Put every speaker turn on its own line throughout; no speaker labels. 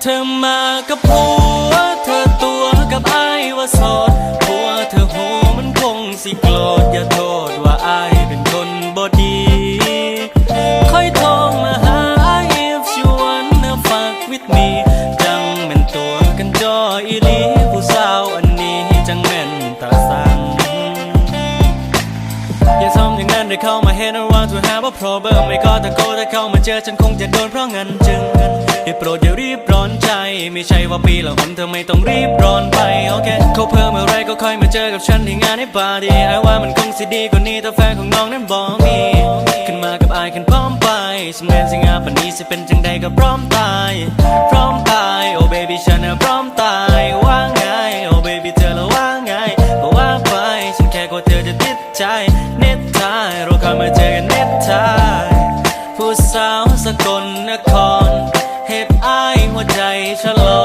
เธอมากับผัว เธอตัวกับไอว่าสอดผัวเธอโหมันคงสิโกรธอย่าโทษ นั้นได้เข้ามาเห็นว่า to have a problem ไม่ก็ตะโกนถ้าเข้ามาเจอฉันคงจะโดนเพราะงั้นจึงได้โปรดอย่ารีบร้อนใจ ไม่ใช่ว่าปีละหนเธอไม่ต้องรีบร้อนไปโอเคเขาเพิ่มเมื่อไรก็ค่อยมาเจอกับฉันที่งานให้ปาร์ตี้ไอ้ว่ามันคงสิดีกว่านี้แต่แฟนของน้องนั้นบอกมีขึ้นมากับอายขึ้นพร้อมไปสำเร็จสิงงาปนี้สิเป็นจังใดก็พร้อมตาย พร้อมตายโอ้ baby ฉันน่ะพร้อมตาย ผู้สาวสกลนครเฮ็ดอายหัวใจชะลอ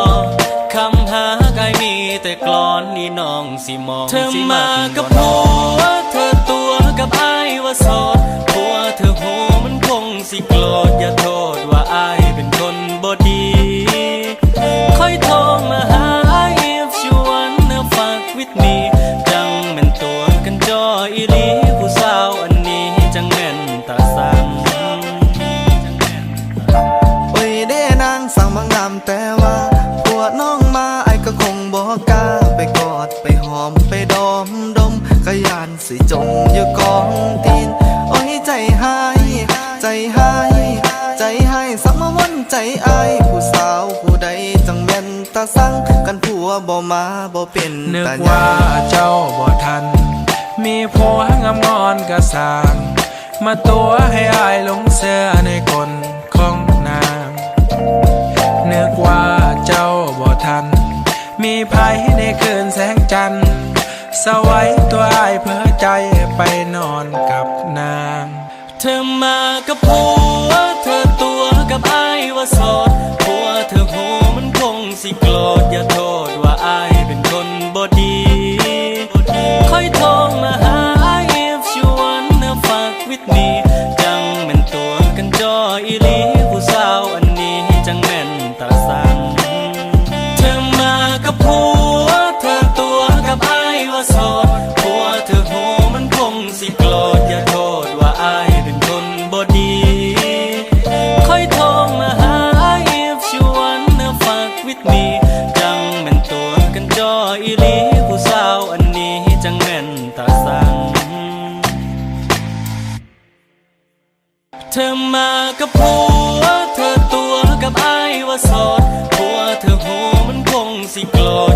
คำหากายมีแต่กลอนนี่น้องสิมองเธอมากับผัว อยู่กองตีน
โอ้ยใจหาย ใจหาย ใจหายสักมาวันใจอายผู้สาวผู้ใดจังแม่นตาสั่งกันผัวบ่มาบ่เป็น
นึกว่าเจ้าบ่ทัน มีผัวงามงอนกระสางมาตัวให้อายลงเสื้อในคนของนางนึกว่าเจ้าบ่ทัน มีภัยในคืนแสงจันทร์สวัยตัวอายเพื่อใจ ไปนอนกับนาง
เธอมากับผัว เธอตัวกับไอ้ว่าโสดผัวเธอหูมันคงสิโกรธอย่าโทษว่าไอ้เป็นคนบ่ดีค่อยโทรมาหา if you wanna fuck with me จังแม่นตัวกันจออีลี เธอมากับผัว เธอตัวกับไอ้ว่าสอดผัวเธอโหมันคงสิกลอ